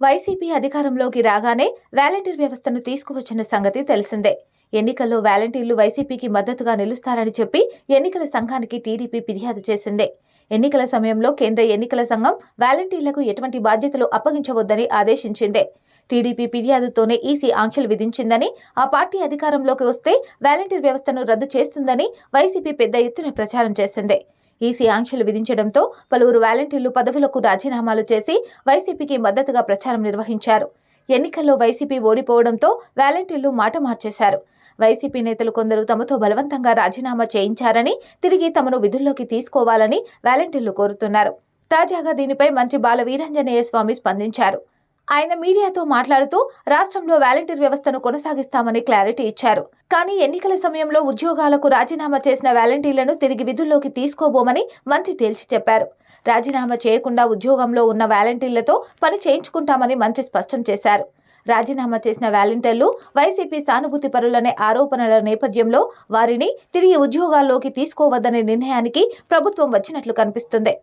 YCP అధికారంలోకి రాగానే volunteer వ్యవస్థను తీసుకువచ్చిన సంగతి తెలిసిందే. ఎన్నికల్లో వాలంటీర్లు వైసీపీకి మద్దతుగా నిలుస్తారని చెప్పి ఎన్నికల సంఘానికి టీడీపీ ఫిర్యాదు చేసిందే. ఎన్నికల సమయంలో కేంద్ర ఎన్నికల సంఘం వాలంటీర్లకు ఎటువంటి బాధ్యతలు అప్పగించవద్దని ఆదేశించిందే. టీడీపీ ఫిర్యాదుతోనే ఈసీ ఆంక్షలు విధించిందని ఆ పార్టీ అధికారంలోకి వస్తే వాలంటీర్ వ్యవస్థను రద్దు చేస్తుందని వైసీపీ పెద్ద ఎత్తున ప్రచారం చేసిందే. ఈసీ ఆంక్షలు విధించడంతో పలువురు వాలంటీర్లు పదవులకు రాజీనామాలు చేసి వైసీపీకి మద్దతుగా ప్రచారం నిర్వహించారు. ఎన్నికల్లో వైసీపీ ఓడిపోవడంతో వాలంటీర్లు మాట మార్చేశారు. వైసీపీ నేతలు కొందరు తమతో బలవంతంగా రాజీనామా చేయించారని తిరిగి తమను విధుల్లోకి తీసుకోవాలని వాలంటీర్లు కోరుతున్నారు. తాజాగా దీనిపై మంత్రి బాల వీరంజనేయ స్వామి స్పందించారు. ఆయన మీడియాతో మాట్లాడుతూ రాష్ట్రంలో వాలంటీర్ వ్యవస్థను కొనసాగిస్తామని క్లారిటీ ఇచ్చారు. కానీ ఎన్నికల సమయంలో ఉద్యోగాలకు రాజీనామా చేసిన వాలంటీర్లను తిరిగి విధుల్లోకి తీసుకోబోమని మంత్రి తేల్చి చెప్పారు. రాజీనామా చేయకుండా ఉద్యోగంలో ఉన్న వాలంటీర్లతో పని చేయించుకుంటామని మంత్రి స్పష్టం చేశారు. రాజీనామా చేసిన వాలంటీర్లు వైసీపీ సానుభూతి పరులనే ఆరోపణల నేపథ్యంలో వారిని తిరిగి ఉద్యోగాల్లోకి తీసుకోవద్దనే నిర్ణయానికి ప్రభుత్వం వచ్చినట్లు కనిపిస్తుంది.